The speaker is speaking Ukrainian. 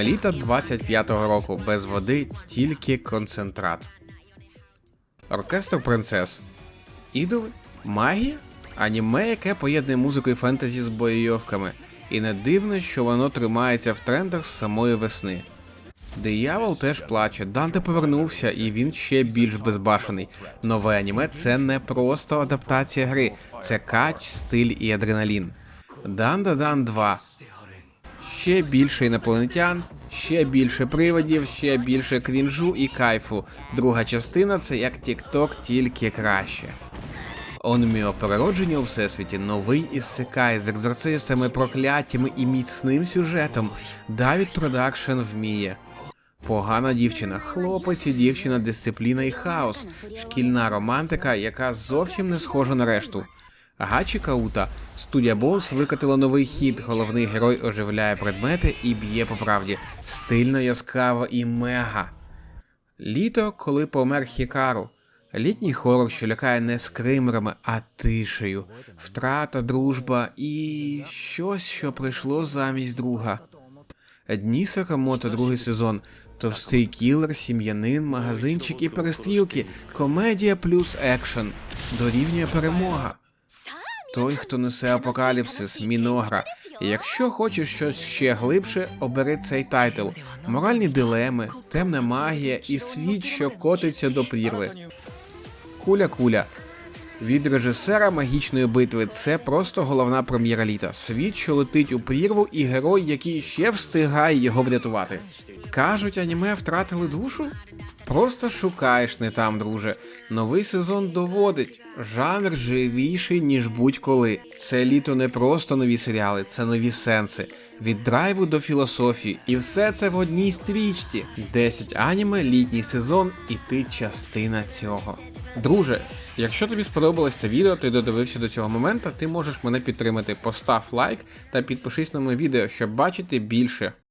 Літа 25-го року без води тільки концентрат. Оркестр принцес. Ідоли? Магія? Аніме, яке поєднує музику і фентезі з бойовками. І не дивно, що воно тримається в трендах з самої весни. Диявол теж плаче, Данте повернувся, і він ще більш безбашений. Нове аніме це не просто адаптація гри, це кач, стиль і адреналін. Данда Дан 2. Ще більше інопланетян, ще більше приводів, ще більше крінжу і кайфу. Друга частина це як TikTok, тільки краще. Онміо переродження у всесвіті новий ісекай з екзорцистами, прокляттями і міцним сюжетом. Давід Продакшн вміє. Погана дівчина, хлопець і дівчина, дисципліна і хаос, шкільна романтика, яка зовсім не схожа на решту. Гачі Каута, студія Болс викатила новий хід. Головний герой оживляє предмети і б'є по правді. Стильно, яскраво і мега. Літо, коли помер Хікару. Літній хорор, що лякає не скримерами, а тишею, втрата, дружба і щось, що прийшло замість друга. Дні Сакамото, другий сезон. Товстий кілер, сім'янин, магазинчик і перестрілки, комедія плюс екшен. Дорівнює перемога. Той, хто несе апокаліпсис, міногра. І якщо хочеш щось ще глибше, обери цей тайтл: моральні дилеми, темна магія і світ, що котиться до прірви. Куля куля. Від режисера магічної битви це просто головна прем'єра літа. Світ, що летить у прірву, і герой, який ще встигає його врятувати. Кажуть, аніме втратили душу? Просто шукаєш не там, друже. Новий сезон доводить. Жанр живіший, ніж будь-коли. Це літо не просто нові серіали, це нові сенси. Від драйву до філософії. І все це в одній стрічці. 10 аніме, літній сезон, і ти частина цього. Друже, якщо тобі сподобалось це відео, ти додивився до цього моменту, ти можеш мене підтримати. Постав лайк та підпишись на моє відео, щоб бачити більше.